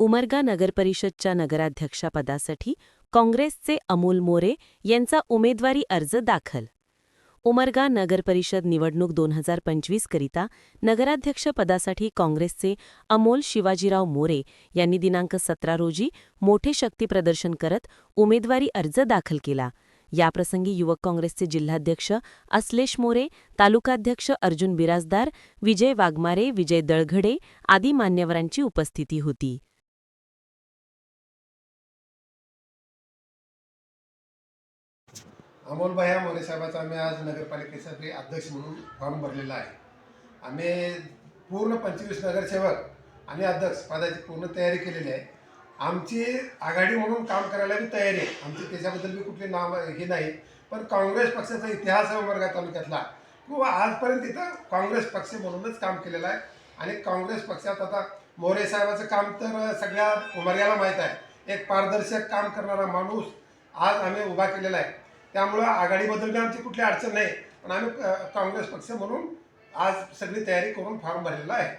उमरगा नगरपरिषदच्या नगराध्यक्षपदासाठी काँग्रेसचे अमोल मोरे यांचा उमेदवारी अर्ज दाखल. उमरगा नगरपरिषद निवडणूक दोन हजार पंचवीस करिता नगराध्यक्षपदासाठी काँग्रेसचे अमोल शिवाजीराव मोरे यांनी दिनांक सतरा रोजी मोठे शक्तीप्रदर्शन करत उमेदवारी अर्ज दाखल केला. याप्रसंगी युवक काँग्रेसचे जिल्हाध्यक्ष असलेश मोरे तालुकाध्यक्ष अर्जुन बिराजदार विजय वाघमारे विजय दळघडे आदी मान्यवरांची उपस्थिती होती. अमोल भाया मोरे साहेबाचा आम्ही आज नगरपालिकेसाठी अध्यक्ष म्हणून फॉर्म भरलेला आहे. आम्ही पूर्ण पंचवीस नगरसेवक आणि अध्यक्ष पदाची पूर्ण तयारी केलेली आहे. आमची आघाडी म्हणून काम करायला बी तयारी आहे. आमची त्याच्याबद्दल बी कुठली नाव हे नाही. पण काँग्रेस पक्षाचा इतिहास आहे उमरगा तालुक्यातला. किंवा आजपर्यंत इथं काँग्रेस पक्ष म्हणूनच काम केलेलं आहे. आणि काँग्रेस पक्षात आता मोरे साहेबाचं काम तर सगळ्या उमरग्याला माहीत आहे. एक पारदर्शक काम करणारा माणूस आज आम्ही उभा केलेला आहे. त्यामुळं आघाडीबद्दल बी आमची कुठली अडचण नाही. पण आम्ही काँग्रेस पक्ष म्हणून आज सगळी तयारी करून फॉर्म भरलेला आहे.